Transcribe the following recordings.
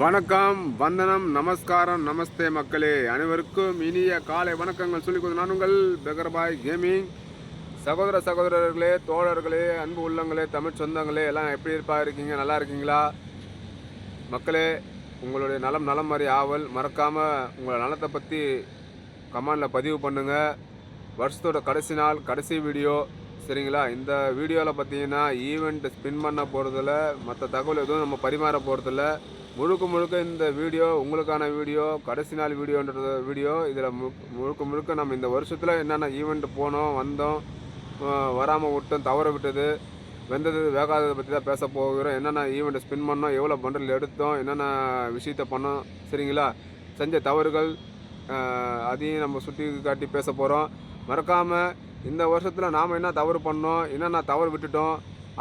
வணக்கம் வந்தனம் நமஸ்காரம் நமஸ்தே மக்களே. அனைவருக்கும் இனிய காலை வணக்கங்கள் சொல்லிக் கொடுத்து நான் உங்கள் பெகர்பாய் கேமிங். சகோதர சகோதரர்களே தோழர்களே அன்பு உள்ளங்களே தமிழ் சொந்தங்களே எல்லாம் எப்படி இருப்பா இருக்கீங்க நல்லா இருக்கீங்களா? மக்களே உங்களுடைய நலம் நலம் மாதிரி ஆவல். மறக்காமல் உங்களை நலத்தை பற்றி கமெண்டில் பதிவு பண்ணுங்கள் வருஷத்தோட கடைசி நாள் கடைசி வீடியோ. சரிங்களா? இந்த வீடியோவில் பார்த்தீங்கன்னா ஈவெண்ட் ஸ்பின் பண்ண போகிறதில்ல மற்ற தகவல் எதுவும் நம்ம பரிமாற போகிறதில்ல முழுக்க முழுக்க இந்த வீடியோ உங்களுக்கான வீடியோ கடைசி நாள் வீடியோன்றது வீடியோ இதில் முழுக்க முழுக்க நம்ம இந்த வருஷத்தில் என்னென்ன ஈவெண்ட் போனோம் வந்தோம் வராமல் விட்டோம் தவற விட்டது வெந்தது வேகாததை பற்றி தான் பேச போகிறோம் என்னென்ன ஈவெண்ட்டை ஸ்பின் பண்ணோம் எவ்வளோ பண்டல் எடுத்தோம் என்னென்ன விஷயத்த பண்ணோம் சரிங்களா? செஞ்ச தவறுகள் அதையும் நம்ம சுட்டி காட்டி பேச போகிறோம் மறக்காமல் இந்த வருஷத்தில் நாம் என்ன தவறு பண்ணோம் என்னென்ன தவறு விட்டுட்டோம்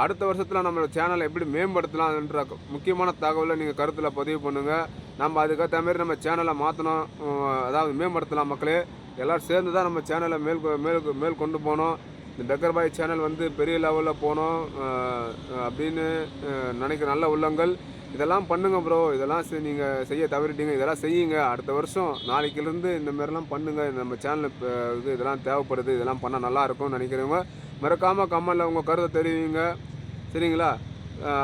அடுத்த வருஷத்தில் நம்மளோட சேனலை எப்படி மேம்படுத்தலாம்ன்ற முக்கியமான தகவலை நீங்கள் கருத்தில் பதிவு பண்ணுங்கள் நம்ம அதுக்கேற்ற மாதிரி நம்ம சேனலை மாற்றணும் அதாவது மேம்படுத்தலாம் மக்களே. எல்லோரும் சேர்ந்து தான் நம்ம சேனலை மேல் மேல் மேல் கொண்டு போனோம் இந்த பெக்கர் பாய் சேனல் வந்து பெரிய லெவலில் போனோம் அப்படின்னு நினைக்கிற நல்ல உள்ளங்கள். இதெல்லாம் பண்ணுங்க ப்ரோ இதெல்லாம் நீங்கள் செய்ய தவறிட்டீங்க. இதெல்லாம் செய்யுங்க. அடுத்த வருஷம் நாளைக்கிலேருந்து இந்த மாதிரிலாம் பண்ணுங்க. நம்ம சேனல் இது இதெல்லாம் தேவைப்படுது. இதெல்லாம் பண்ணால் நல்லா இருக்கும்னு நினைக்கிறவங்க மறக்காமல் கமெண்டில் உங்கள் கருத்தை தெரிவிங்க. சரிங்களா?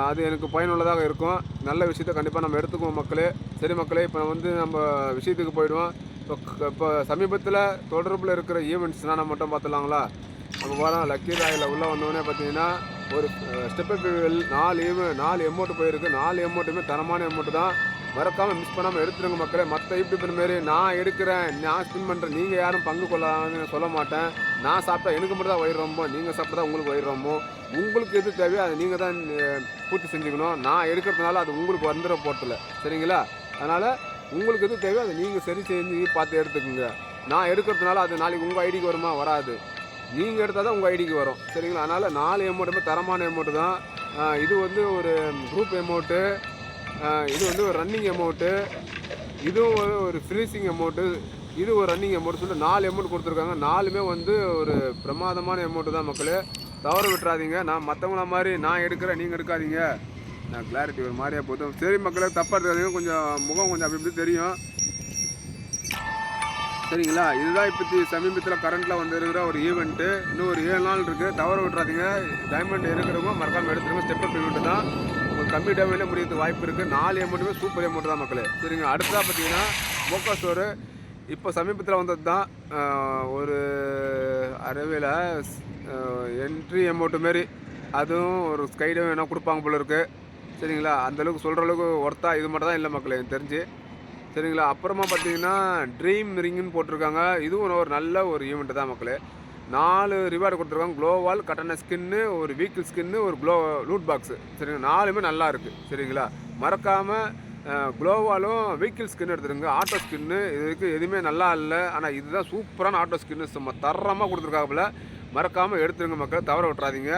அது எனக்கு பயனுள்ளதாக இருக்கும். நல்ல விஷயத்த கண்டிப்பாக நம்ம எடுத்துக்குவோம் மக்களே. சரி மக்களே இப்போ வந்து நம்ம விஷயத்துக்கு போயிடுவோம். இப்போ இப்போ சமீபத்தில் தொடர்பில் இருக்கிற ஈவெண்ட்ஸ்னால் நம்ம மட்டும் பார்த்துலாங்களா நம்ம போகிறோம் லக்கி ராயில் உள்ளே வந்தோடனே பார்த்தீங்கன்னா ஒரு ஸ்டெப் பிவில் நாலு நாலு எமௌண்ட் போயிருக்கு. நாலு எமௌண்ட்டுமே தரமான எமௌண்ட் தான். மறக்காமல் மிஸ் பண்ணாமல் எடுத்துருங்க மக்களே. மற்ற யூடியூபர் மாரி நான் எடுக்கிறேன் நான் ஸ்பின் பண்ணுறேன் நீங்கள் யாரும் பங்கு கொள்ளாதுன்னு சொல்ல மாட்டேன். நான் சாப்பிட்டா எனக்கு மட்டும் தான் வயிறு நீங்கள் சாப்பிட்டா உங்களுக்கு வயிறோமோ உங்களுக்கு எது தேவையோ அதை நீங்கள் தான் பூர்த்தி செஞ்சுக்கணும். நான் எடுக்கிறதுனால அது உங்களுக்கு வந்துட போட்டில். சரிங்களா? அதனால் உங்களுக்கு எது தேவையோ அதை நீங்கள் சரி செஞ்சு பார்த்து எடுத்துக்கோங்க. நான் எடுக்கிறதுனால அது நாளைக்கு உங்கள் ஐடிக்கு வருமா? வராது. நீங்கள் எடுத்தால் தான் உங்கள் ஐடிக்கு வரும். சரிங்களா? அதனால் நாலு எமௌண்ட்டுமே தரமான எமௌண்ட்டு தான். இது வந்து ஒரு குரூப் எமௌண்ட்டு இது வந்து ஒரு ரன்னிங் எமௌண்ட்டு இதுவும் ஒரு ஒரு ஃப்ரீசிங் எமௌண்ட்டு இது ஒரு ரன்னிங் அமௌண்ட் சொல்லிட்டு நாலு அமௌண்ட் கொடுத்துருக்காங்க. நாலுமே வந்து ஒரு பிரமாதமான அமௌண்ட்டு தான் மக்களே. தவற விட்டுறாதீங்க. நான் மற்றவங்கள மாதிரி நான் எடுக்கிறேன் நீங்கள் எடுக்காதீங்க. நான் கிளாரிட்டி ஒரு மாதிரியாக போதும். சரி மக்களே தப்பாக இருக்காதீங்க கொஞ்சம் முகம் கொஞ்சம் அப்படி இப்படி தெரியும். சரிங்களா? இதுதான் இப்போ சமீபத்தில் கரண்ட்டில் வந்துருக்கிற ஒரு ஈவெண்ட்டு இன்னும் ஒரு ஏழு நாள் இருக்குது தவற விட்றாதீங்க டைமண்ட் இருக்கிறவங்க மறக்காமல் எடுத்துருங்க ஸ்டெப் அப் ஈவெண்ட்டு தான். ஒரு கம்மி டைமில் முடியறதுக்கு வாய்ப்பு இருக்குது நாலு அமௌண்ட்டுமே சூப்பர் அமௌண்ட் தான் மக்களே. சரிங்க. அடுத்ததாக பார்த்தீங்கன்னா மோக்கா ஸ்டோரு இப்போ சமீபத்தில் வந்தது தான் ஒரு அறவையில் என்ட்ரி அமௌண்ட்டு மாரி. அதுவும் ஒரு ஸ்கைடும் வேணால் கொடுப்பாங்க போல இருக்குது சரிங்களா? அந்தளவுக்கு சொல்கிற அளவுக்கு ஒர்த்தா இது மட்டும் தான் இல்லை மக்களே எனக்கு தெரிஞ்சு. சரிங்களா? அப்புறமா பார்த்தீங்கன்னா ட்ரீம் ரிங்குன்னு போட்டிருக்காங்க. இதுவும் ஒரு நல்ல ஒரு ஈவெண்ட் தான் மக்களே. நாலு ரிவார்டு கொடுத்துருக்காங்க. க்ளோவால் கட்டண ஸ்கின்னு ஒரு வீக்கிள் ஸ்கின்னு ஒரு க்ளோ லூட் பாக்ஸு சரிங்களா? நாலுமே நல்லா இருக்குது சரிங்களா? மறக்காமல் க்ளோவாலும் வீக்கிள் ஸ்கின் எடுத்துருங்க. ஆட்டோ ஸ்கின்னு இதுக்கு எதுவுமே நல்லா இல்லை. ஆனால் இதுதான் சூப்பரான ஆட்டோ ஸ்கின்னு சும்மா தரமாக கொடுத்துருக்காப்புல. மறக்காமல் எடுத்துருங்க மக்கள் தவற விட்றாதீங்க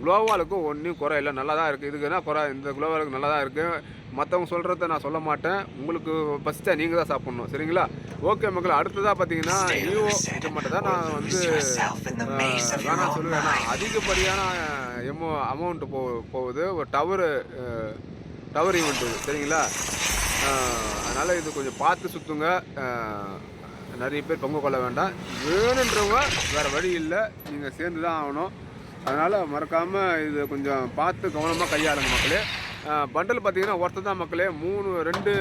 குளோவாலுக்கும் ஒன்றும் குறை இல்லை. நல்லா தான் இருக்குது இதுக்கு என்ன குறை? இந்த குளோவாலுக்கு நல்லா தான் இருக்குது மற்றவங்க சொல்கிறத நான் சொல்ல மாட்டேன். உங்களுக்கு ஃபஸ்ட்டாக நீங்கள் தான் சாப்பிட்ணும். சரிங்களா? ஓகே மக்கள் அடுத்ததாக பார்த்தீங்கன்னா ஈவோ மட்டும் தான் நான் வந்து வேணாம் சொல்லுவேன். அதிகப்படியான எமோ அமௌண்ட்டு போ போகுது. ஒரு டவரு டவர் ஈவெண்ட் இது. சரிங்களா? அதனால் இது கொஞ்சம் பார்த்து சுற்றுங்க நிறைய பேர் பங்கு கொள்ள வேண்டாம். வேணுன்றவங்க வேறு வழி இல்லை. நீங்கள் சேர்ந்து தான் ஆகணும். அதனால் மறக்காமல் இது கொஞ்சம் பார்த்து கவனமாக கையாளுங்க மக்களே. பண்டல் பார்த்தீங்கன்னா ஒருத்தர் தான் மக்களே. மூணு ரெண்டு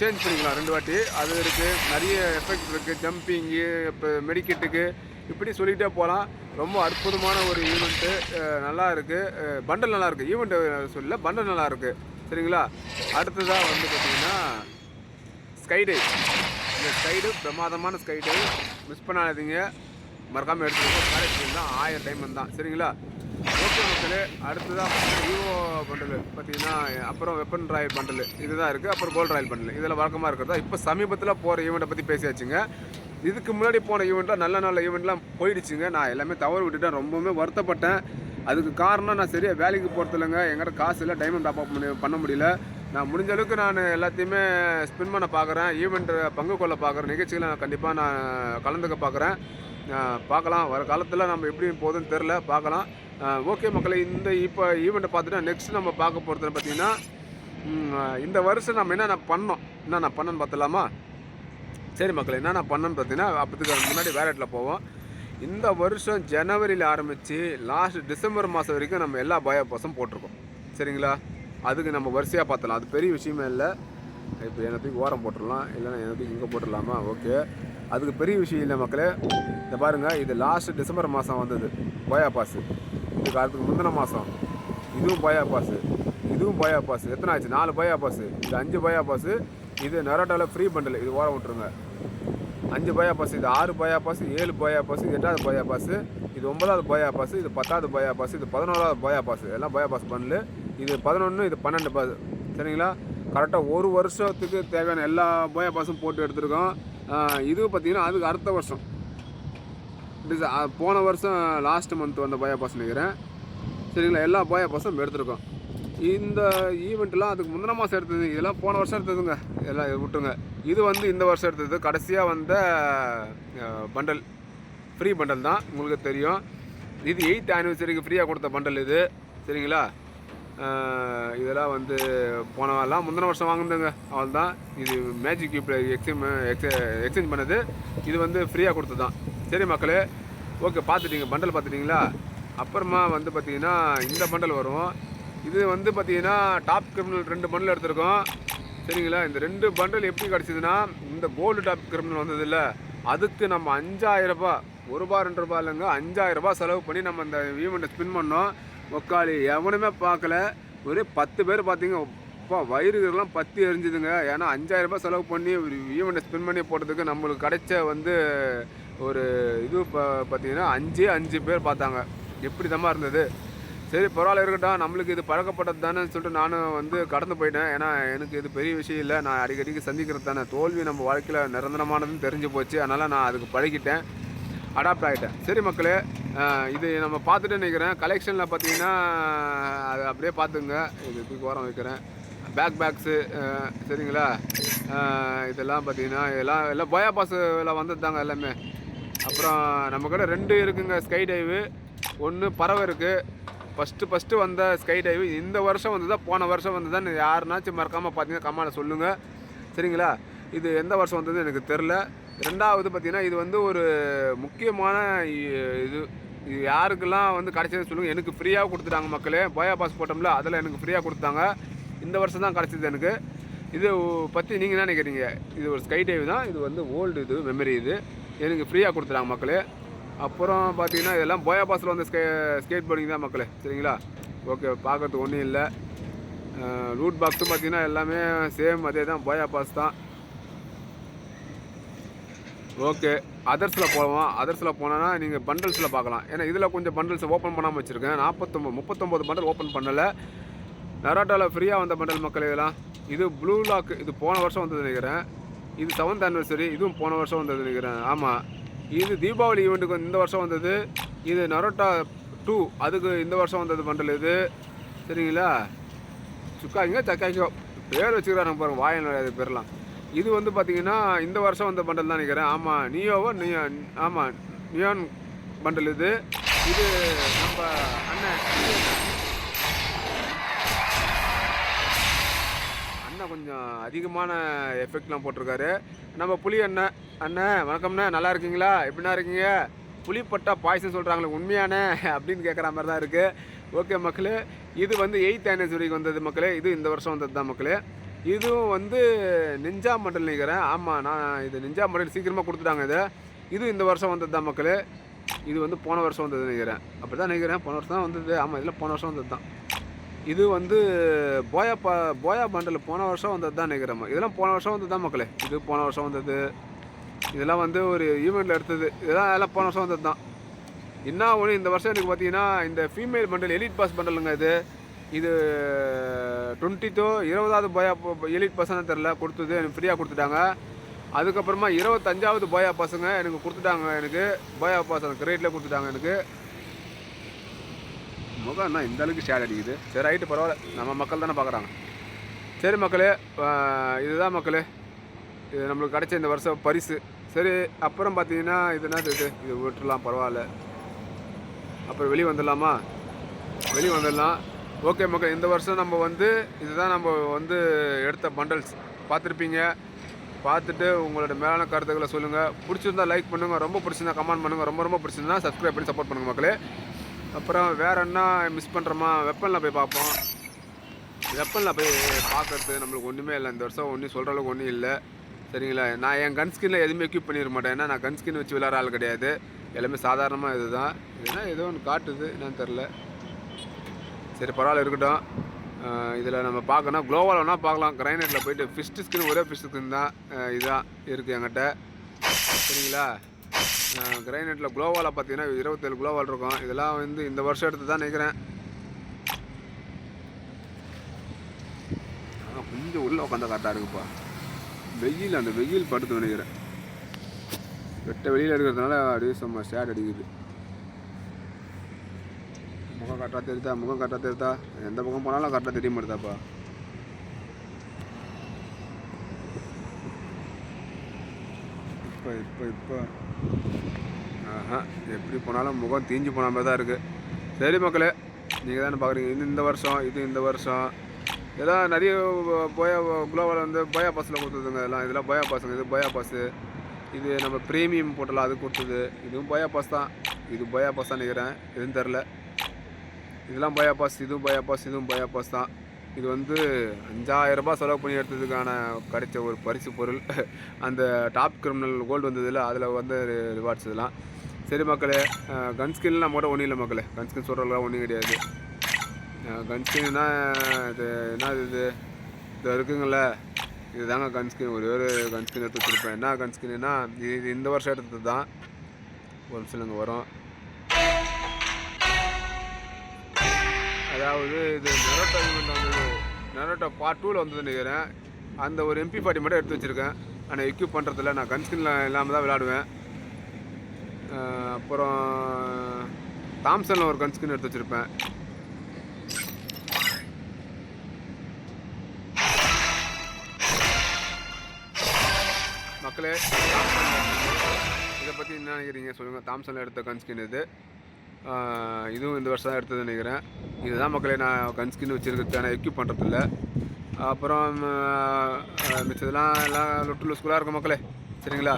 சேஞ்ச் பண்ணிக்கலாம். ரெண்டு வாட்டி. அது இருக்குது நிறைய எஃபெக்ட் இருக்குது ஜம்பிங்கு இப்போ மெடிக்கெட்டுக்கு இப்படி சொல்லிகிட்டே போகலாம். ரொம்ப அற்புதமான ஒரு ஈவெண்ட்டு நல்லா இருக்குது பண்டல் நல்லா இருக்குது ஈவெண்ட்டு சொல்லல பண்டல் நல்லா இருக்குது சரிங்களா? அடுத்ததாக வந்து பார்த்தீங்கன்னா ஸ்கைடை இந்த ஸ்கைடு பிரமாதமான ஸ்கைடு மிஸ் பண்ணாதீங்க. மறக்காமல் எடுத்துக்கோங்க. காலேஜ் தான் ஆயிரம் டைம் தான். சரிங்களா? ஓகே மக்கள் அடுத்ததாக விவோ பண்டலு பார்த்தீங்கன்னா அப்புறம் வெப்பன் ராயல் பண்டல் இதுதான் இருக்குது அப்புறம் கோல்ட் ராயல் பண்டல் இதில் வழக்கமாக இருக்கிறதா? இப்போ சமீபத்தில் போகிற ஈவெண்ட்டை பற்றி பேசியாச்சுங்க. இதுக்கு முன்னாடி போன ஈவெண்ட்டில் நல்ல நல்ல ஈவெண்ட்லாம் போயிடுச்சுங்க. நான் எல்லாமே தவறு விட்டுட்டேன். ரொம்பவுமே வருத்தப்பட்டேன். அதுக்கு காரணம் நான் சரியாக வேலைக்கு போகிறது இல்லைங்க எங்கிட்ட காசு இல்லை. டைமண்ட் டாப் அப் பண்ண முடியல. நான் முடிஞ்ச அளவுக்கு நான் எல்லாத்தையுமே ஸ்பின் பண்ண பார்க்குறேன் ஈவெண்ட் பங்கு கொள்ள பார்க்குறேன் நிகழ்ச்சிகளை நான் கண்டிப்பாக நான் கலந்துக்க பார்க்குறேன் பார்க்கலாம் வர காலத்தில் நம்ம எப்படி போகுதுன்னு தெரில பார்க்கலாம் ஓகே மக்களை இந்த இப்போ ஈவெண்ட்டை பார்த்துட்டு நெக்ஸ்ட் நம்ம பார்க்க போகிறது பார்த்தீங்கன்னா இந்த வருஷம் நம்ம என்னென்ன பண்ணோம்? என்னென்ன பண்ணோன்னு பார்த்துலாமா சரி மக்களே என்னென்ன பண்ணோன்னு பார்த்தீங்கன்னா அப்போதுக்கு முன்னாடி வேற இடத்துல போவோம். இந்த வருஷம் ஜனவரியில் ஆரம்பித்து லாஸ்ட் டிசம்பர் மாதம் வரைக்கும் நம்ம எல்லா பயோபாஸும் போட்டிருக்கோம். சரிங்களா? அதுக்கு நம்ம வரிசையாக பார்த்தலாம் அது பெரிய விஷயமே இல்லை இப்போ என்னத்துக்கு ஓரம் போட்டுடலாம் இல்லைன்னா என்னத்துக்கு இங்கே போட்டுடலாமா ஓகே அதுக்கு பெரிய விஷயம் இல்லை மக்களே இந்த பாருங்கள் இது லாஸ்ட் டிசம்பர் மாதம் வந்தது பயா பாஸு இதுக்கு அதுக்கு முந்தின மாதம் இதுவும் பயா பாஸு இதுவும் பயா பாஸ் எத்தனை ஆச்சு நாலு பயா பாஸ் இது அஞ்சு பயா பாஸ் இது நரோட்டாவில் ஃப்ரீ பண்டில் இது ஓரம் விட்டுருங்க அஞ்சு பயா பாஸ் இது ஆறு பயா பாஸ் ஏழு பயா பாஸ் இது எட்டாவது பயா பாஸ் இது ஒன்பதாவது பயா பாஸ் இது பத்தாவது பயா பாஸ் இது பதினோராவது பயா பாஸ் எல்லாம் பயா பாஸ் பண்ணல இது பதினொன்று இது பன்னெண்டு பாஸ் சரிங்களா? கரெக்டாக ஒரு வருஷத்துக்கு தேவையான எல்லா போய பாஸும் போட்டு எடுத்திருக்கோம். இது பார்த்தீங்கன்னா அதுக்கு அடுத்த வருஷம். டிச போன வருஷம் லாஸ்ட் மந்த் வந்த போயா பாஸ் நினைக்கிறேன். சரிங்களா? எல்லா போயா பாஸும் எடுத்திருக்கோம். இந்த ஈவெண்ட்லாம் அதுக்கு முந்தின மாதம் எடுத்தது. இதெல்லாம் போன வருஷம் எடுத்ததுங்க. எல்லாம் இது விட்டுருங்க இது வந்து இந்த வருஷம் எடுத்தது. கடைசியாக வந்த பண்டல் ஃப்ரீ பண்டல் தான். உங்களுக்கு தெரியும். இது எயித் ஆனிவர்சரிக்கு ஃப்ரீயாக கொடுத்த பண்டல் இது. சரிங்களா? இதெல்லாம் வந்து போனவெல்லாம் முந்தின வருஷம் வாங்கினதுங்க. அவள் தான் இது மேஜிக் கியூப்பில் எக்ஸ்சே எக்ஸ்சேஞ்ச் பண்ணது. இது வந்து ஃப்ரீயாக கொடுத்தது தான் சரி மக்களே ஓகே பார்த்துட்டீங்க. பண்டல் பார்த்துட்டீங்களா? அப்புறமா வந்து பார்த்தீங்கன்னா இந்த பண்டல் வரும். இது வந்து பார்த்தீங்கன்னா டாப் கிரிமினல் ரெண்டு பண்டல் எடுத்திருக்கோம். சரிங்களா? இந்த ரெண்டு பண்டல் எப்படி கிடச்சிதுன்னா இந்த கோல்டு டாப் கிரிமினல் வந்ததில்ல அதுக்கு நம்ம அஞ்சாயிரம் ஒரு ரூபா ரெண்டு ரூபா இல்லைங்க அஞ்சாயிரம் ரூபாய் செலவு பண்ணி நம்ம இந்த ஈவெண்ட்டை ஸ்பின் பண்ணோம். உக்காளி எவனுமே பார்க்கல. ஒரே பத்து பேர் பார்த்தீங்க. அப்பா வயிறுலாம் பத்தி எரிஞ்சுதுங்க. ஏன்னா அஞ்சாயிரம் ரூபாய் செலவு பண்ணி ஒரு ஈவெண்ட்டை ஸ்பின் பண்ணி போட்டதுக்கு நம்மளுக்கு கிடைச்ச வந்து ஒரு இது ப பார்த்தீங்கன்னா அஞ்சே அஞ்சு பேர் பார்த்தாங்க. எப்படி தம்மா இருந்தது. சரி பரவாயில்ல இருக்கட்டும். நம்மளுக்கு இது பழக்கப்பட்டது தானே சொல்லிட்டு நானும் வந்து கடந்து போயிட்டேன். ஏன்னா எனக்கு இது பெரிய விஷயம் இல்லை. நான் அடிக்கடிக்கு சந்திக்கிறது தானே தோல்வி நம்ம வாழ்க்கையில் நிரந்தரமானதுன்னு தெரிஞ்சு போச்சு. அதனால் நான் அதுக்கு பழகிட்டேன். அடாப்ட் ஆகிட்டேன் சரி மக்களே இது நம்ம பார்த்துட்டு நினைக்கிறேன். கலெக்ஷனில் பார்த்தீங்கன்னா அது அப்படியே பார்த்துங்க இது தூக்கி ஓரம் வைக்கிறேன். பேக் பேக்ஸு சரிங்களா? இதெல்லாம் பார்த்தீங்கன்னா எல்லாம் எல்லாம் போயா பாஸில் வந்தது தாங்க எல்லாமே. அப்புறம் நம்ம கூட ரெண்டு இருக்குங்க ஸ்கை டைவு ஒன்று பறவை இருக்குது ஃபஸ்ட்டு ஃபஸ்ட்டு வந்த ஸ்கை டைவு இந்த வருஷம் வந்ததா போன வருஷம் வந்ததான்னு யாருனாச்சும் மறக்காமல் பார்த்தீங்கன்னா கம்மாவில் சொல்லுங்கள் சரிங்களா? இது எந்த வருஷம் வந்தது எனக்கு தெரில. ரெண்டாவது பார்த்தீங்கன்னா இது வந்து ஒரு முக்கியமான இது இது யாருக்கெல்லாம் வந்து கிடச்சதுன்னு சொல்லுங்கள் எனக்கு ஃப்ரீயாக கொடுத்துட்டாங்க மக்களே. போயா பாஸ் போட்டோம்ல அதில் எனக்கு ஃப்ரீயாக கொடுத்தாங்க. இந்த வருஷம் தான் கிடச்சிது எனக்கு. இது பற்றி நீங்கள் என்ன நினைக்கிறீங்க? இது ஒரு ஸ்கை டைவ் தான். இது வந்து ஓல்டு இது மெமரி இது. எனக்கு ஃப்ரீயாக கொடுத்துட்டாங்க மக்களே. அப்புறம் பார்த்தீங்கன்னா இதெல்லாம் போயா பாஸில் வந்து ஸ்கே ஸ்கேட் போர்டிங் தான் மக்களே. சரிங்களா? ஓகே பார்க்கறதுக்கு ஒன்றும் இல்லை. ரூட் பாக்ஸும் பார்த்தீங்கன்னா எல்லாமே சேம் அதே தான். போயா பாஸ் தான். ஓகே. அதர்ஸில் போவோம் அதர்ஸில் போனோன்னா நீங்கள் பண்டல்ஸில் பார்க்கலாம். ஏன்னா இதில் கொஞ்சம் பண்டல்ஸ் ஓப்பன் பண்ணாமல் வச்சுருக்கேன். நாற்பத்தொம்பது முப்பத்தொம்போது பண்டல் ஓப்பன் பண்ணலை. நராட்டாவில் ஃப்ரீயாக வந்த பண்டல் மக்கள் இதெல்லாம். இது ப்ளூ லாக் இது போன வருஷம் வந்தது நினைக்கிறேன். இது செவன்த் ஆனிவர்சரி இதுவும் போன வருஷம் வந்தது நினைக்கிறேன். ஆமாம் இது தீபாவளி ஈவெண்ட்டுக்கு இந்த வருஷம் வந்தது. இது நரோட்டா டூ அதுக்கு இந்த வருஷம் வந்தது பண்டல் இது. சரிங்களா? சுக்காய்ங்க சக்காய்க்கோ பேர் வச்சுக்கிறாங்க பாருங்க. வாயில் அது பேர்லாம். இது வந்து பார்த்தீங்கன்னா இந்த வருஷம் வந்த பண்டல் தான் நினைக்கிறேன். ஆமாம் நியோவோ நியோ ஆமாம் நியோன் பண்டல் இது. இது நம்ம அண்ணன் அண்ணன் கொஞ்சம் அதிகமான எஃபெக்ட்லாம் போட்டிருக்காரு. நம்ம புளி அண்ணன் அண்ணன் வணக்கம்ண்ணே நல்லா இருக்கீங்களா? எப்படிண்ணா இருக்கீங்க? புளிப்பட்டா பாய்சன் சொல்கிறாங்களே உண்மையானே அப்படின்னு கேட்குற மாதிரி தான் இருக்குது ஓகே மக்களே இது வந்து எயித் ஆனிவர்சரிக்கு வந்தது மக்களே. இது இந்த வருஷம் வந்தது தான் மக்களே. இதுவும் வந்து நிஞ்சா மண்டல் நினைக்கிறேன். ஆமாம் நான் இது நிஞ்சா மண்டல் சீக்கிரமாக கொடுத்துட்டாங்க இதை. இது இந்த வருஷம் வந்தது தான் மக்களே? இது வந்து போன வருஷம் வந்தது நினைக்கிறேன். அப்படி தான் நினைக்கிறேன். போன வருஷம் தான் வந்தது. ஆமாம் இதில் போன வருஷம் வந்தது தான் இது வந்து போயா பா போயா பண்டில் போன வருஷம் வந்தது தான் நினைக்கிறேன் இதெல்லாம் போன வருஷம் வந்தது தான் மக்களே? இது போன வருஷம் வந்தது. இதெல்லாம் வந்து ஒரு ஈவெண்ட்டில் எடுத்தது. இதெல்லாம் எல்லாம் போன வருஷம் வந்தது தான் என்ன ஒன்று இந்த வருஷம் எனக்கு பார்த்தீங்கன்னா இந்த ஃபீமேல் பண்டல் எலிட் பாஸ் பண்டலுங்க இது. இது டுவெண்ட்டித்தோ இருபதாவது போயா எலிட் பசங்க தெரில கொடுத்தது எனக்கு ஃப்ரீயாக கொடுத்துட்டாங்க. அதுக்கப்புறமா இருபத்தஞ்சாவது போயா பசங்க எனக்கு கொடுத்துட்டாங்க எனக்கு போயா பசங்க கிரேட்டில் கொடுத்துட்டாங்க எனக்கு. முகம் என்ன இந்த அளவுக்கு ஷேட் அடிக்குது. சரி ரைட்டு பரவாயில்ல. நம்ம மக்கள் தானே பார்க்குறாங்க. சரி மக்களே இதுதான் மக்களே. இது நம்மளுக்கு கிடைச்ச இந்த வருஷம் பரிசு. சரி அப்புறம் பார்த்தீங்கன்னா இது என்ன இது? இது விட்டுறலாம் பரவாயில்ல. அப்புறம் வெளியே வந்துடலாமா? வெளியே வந்துடலாம். ஓகே மக்கள் இந்த வருஷம் நம்ம வந்து இதுதான் நம்ம வந்து எடுத்த பண்டல்ஸ் பார்த்துருப்பீங்க. பார்த்துட்டு உங்களோட மேலான கருத்துக்களை சொல்லுங்கள் பிடிச்சிருந்தா லைக் பண்ணுங்கள் ரொம்ப பிடிச்சிருந்தா கமெண்ட் பண்ணுங்கள் ரொம்ப ரொம்ப பிடிச்சிருந்தா சப்ஸ்கிரைப் பண்ணி சப்போர்ட் பண்ணுங்கள் மக்களே. அப்புறம் வேறு என்ன மிஸ் பண்ணுறோமா வெப்பனில் போய் பார்ப்போம். வெப்பனில் போய் பார்க்கறது நம்மளுக்கு ஒன்றுமே இல்லை. இந்த வருஷம் ஒன்றும் சொல்கிற அளவுக்கு ஒன்றும் இல்லை. சரிங்களா? நான் என் கன் ஸ்கின்னில் எதுவுமே எக்யூப் பண்ணிட மாட்டேன். ஏன்னா நான் கன் ஸ்கின் வச்சு விளையாட ஆள் கிடையாது. எல்லாமே சாதாரணமாக இதுதான். இதுனா ஏதோ ஒன்று காட்டுது. என்னன்னு தெரில சரி பரவாயில்ல இருக்கட்டும். இதில் நம்ம பார்க்கணும் குளோவால் வேணால் பார்க்கலாம். கிரைனேட்டில் போயிட்டு ஃபிஸ்ட் ஸ்கின் ஒரே ஃபிஸ்ட் ஸ்கின் தான். இதுதான் இருக்குது என்கிட்ட. சரிங்களா? கிரைனேட்டில் குளோவால் பார்த்தீங்கன்னா இருபத்தேழு குளோவால் இருக்கும். இதெல்லாம் வந்து இந்த வருஷம் எடுத்து தான் நினைக்கிறேன். ஆனால் கொஞ்சம் உள்ளே உட்காந்தா கரெக்டாக இருக்குப்பா. வெயில் அந்த வெயில் படுத்து நினைக்கிறேன். வெட்ட வெளியில் இருக்கிறதுனால அப்படியே சும்மா ஷேட் அடிக்குது. கரெக்டாக தெரியுதா? முகம் கரெக்டாக தெரியுதா? எந்த பக்கம் போனாலும் கரெக்டாக தெரிய மாட்டேதாப்பா இப்போ இப்போ இப்போ. ஆஹா எப்படி போனாலும் முகம் தீஞ்சு போன மாதிரி தான் இருக்குது சரி மக்களே நீங்கள் தானே பார்க்குறீங்க? இது இந்த வருஷம் இது இந்த வருஷம். இதெல்லாம் நிறைய போயா குளோவில் வந்து போயா பாஸில் கொடுத்ததுங்க இதெல்லாம். இதெல்லாம் போயா பாஸுங்க இது போயா பாஸு இது நம்ம ப்ரீமியம் போட்டலாம் அது கொடுத்தது. இதுவும் போயா பாஸ் தான். இது போயா பாஸ் தான் நினைக்கிறேன். எதுவும் தெரில. இதெல்லாம் பயா பாஸ் இதுவும் பயா பாஸ் இதுவும் பயா பாஸ் தான். இது வந்து அஞ்சாயிரரூபா செலவு பண்ணி எடுத்ததுக்கான கிடைச்ச ஒரு பரிசு பொருள். அந்த டாப் கிரிமினல் கோல்டு வந்ததில் அதில் வந்து ரிவார்ட்ஸ் இதெல்லாம். சரி மக்களே கன் ஸ்கின்லாம் நம்ம கூட ஒன்றும் இல்லை மக்களே. கன் ஸ்கின் சொல்கிறதுலாம் ஒன்றும் கிடையாது. கன் ஸ்கின்னா இது என்ன இது? இது இருக்குங்கள இதுதாங்க கன் ஸ்கின் ஒரே ஒரு கன் ஸ்கின் எடுத்து வச்சுருப்பேன். என்ன கன் ஸ்கின்னா இது இந்த வருஷம் எடுத்தது தான் ஒரு நிமிஷம் வரும். அதாவது இது நரோட்டோ ஈவெண்ட் பார்ட் டூவில் வந்தது நினைக்கிறேன். அந்த ஒரு எம்பி ஃபார்ட்டி மட்டும் எடுத்து வச்சுருக்கேன். ஆனால் எக்யூப் பண்ணுறதில்ல நான் கன்ஸ்கின்லாம் இல்லாமல் தான் விளாடுவேன் அப்புறம் தாம்சனில் ஒரு கன்ஸ்கின் எடுத்து வச்சுருப்பேன். மக்களே இதை பற்றி என்ன நினைக்கிறீங்க? சொல்லுங்கள் தாம்சனில் எடுத்த கன்ஸ்கின் இது இதுவும் இந்த வருஷம் தான் எடுத்தது நினைக்கிறேன். இதுதான் மக்களே நான் கன்ஸ்கின் வச்சுருக்கிறதுக்கான எக்யூப் பண்ணுறதில்ல அப்புறம் மிச்சதெல்லாம் எல்லாம் லொட்டு லூஸ்குலாக இருக்கும் மக்களே. சரிங்களா?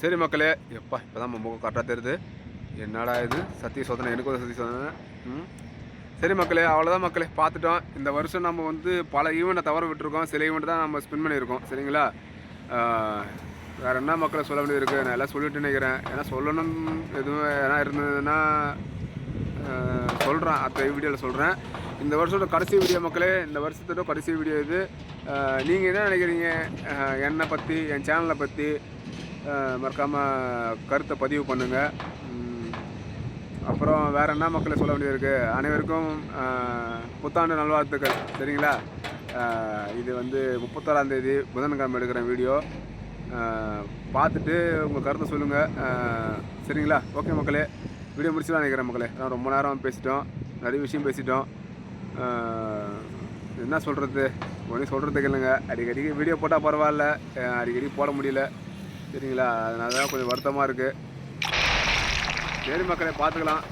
சரி மக்களே எப்பா இப்போ தான் முகம் கரெக்டாக தெரியுது. என்னடா இது? சத்திய சோதனை எனக்கு ஒரு சத்திய சோதனை. ம்? சரி மக்களே அவ்வளோதான் மக்களே பார்த்துட்டோம். இந்த வருஷம் நம்ம வந்து பல ஈவெண்ட்டை தவற விட்டுருக்கோம். சில ஈவெண்ட் தான் நம்ம ஸ்பின் பண்ணியிருக்கோம். சரிங்களா? வேறு என்ன மக்களை சொல்ல வேண்டியது இருக்குது நான் எல்லாம் சொல்லிட்டு நினைக்கிறேன். ஏன்னா சொல்லணும் எதுவும் எதனா இருந்ததுன்னா சொல்கிறேன் அடுத்த வீடியோவில் சொல்கிறேன் இந்த வருஷத்தோட கடைசி வீடியோ மக்களே இந்த வருஷத்தோட கடைசி வீடியோ இது. நீங்கள் என்ன நினைக்கிறீங்க? என்னை பற்றி என் சேனலை பற்றி மறக்காமல் கருத்தை பதிவு பண்ணுங்கள் அப்புறம் வேறு என்ன மக்களை சொல்ல வேண்டியது இருக்குது அனைவருக்கும் புத்தாண்டு நல்வாழ்த்துக்கள். சரிங்களா? இது வந்து முப்பத்தோராந்தேதி புதன்கிழமை எடுக்கிற வீடியோ. பார்த்துட்டு உங்கள் கருத்தை சொல்லுங்கள் சரிங்களா? ஓகே மக்களே. வீடியோ முடிச்சுலாம் நினைக்கிறேன் மக்களே. நான் ரொம்ப நேரம் பேசிட்டோம். நிறைய விஷயம் பேசிட்டோம். என்ன சொல்கிறது ஒன்றும் சொல்கிறதுக்கு இல்லைங்க அடிக்கடிக்கு வீடியோ போட்டால் பரவாயில்ல. அடிக்கடி போட முடியல. சரிங்களா? அதனால தான் கொஞ்சம் வருத்தமாக இருக்குது சரி மக்களே பார்த்துக்கலாம்.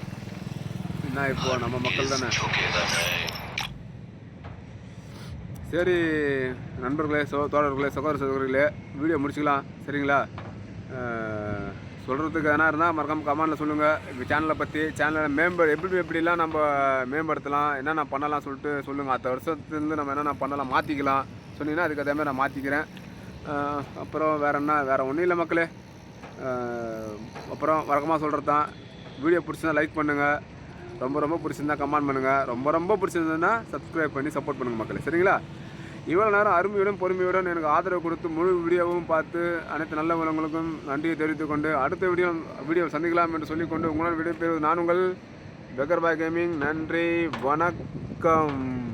என்ன இப்போது நம்ம மக்கள் தானே. சரி நண்பர்களே சோ தோழர்களே சகோதர சகோதரிகளே வீடியோ முடிச்சுக்கலாம். சரிங்களா? சொல்கிறதுக்கு எதனா இருந்தால் மறக்காமல் கமெண்டில் சொல்லுங்கள் எங்கள் சேனலை பற்றி சேனலை மேம்படு எப்படி எப்படிலாம் நம்ம மேம்படுத்தலாம் என்னென்ன பண்ணலாம் சொல்லிட்டு சொல்லுங்கள் அடுத்த வருஷத்துலேருந்து நம்ம என்னென்ன பண்ணலாம் மாற்றிக்கலாம் சொன்னீங்கன்னா அதுக்கு அதே மாதிரி நான் மாற்றிக்கிறேன் அப்புறம் வேறு என்ன வேறு ஒன்றும் இல்லை மக்களே. அப்புறம் வழக்கமாக சொல்கிறது தான் வீடியோ பிடிச்சிருந்தா லைக் பண்ணுங்கள் ரொம்ப ரொம்ப பிடிச்சிருந்தா கமெண்ட் பண்ணுங்கள் ரொம்ப ரொம்ப பிடிச்சிருந்ததுன்னா சப்ஸ்கிரைப் பண்ணி சப்போர்ட் பண்ணுங்கள் மக்களே. சரிங்களா? இவ்வளோ நேரம் அருமையுடன் பொறுமையுடன் எனக்கு ஆதரவு கொடுத்து முழு வீடியோவும் பார்த்து அனைத்து நல்ல உள்ளவங்களுக்கும் நன்றியை தெரிவித்துக்கொண்டு அடுத்த வீடியோ வீடியோ சந்திக்கலாம் என்று சொல்லிக்கொண்டு உங்களுடன் விடைபெறுவது நான் உங்கள் பெக்கர் பாய் கேமிங் நன்றி வணக்கம்.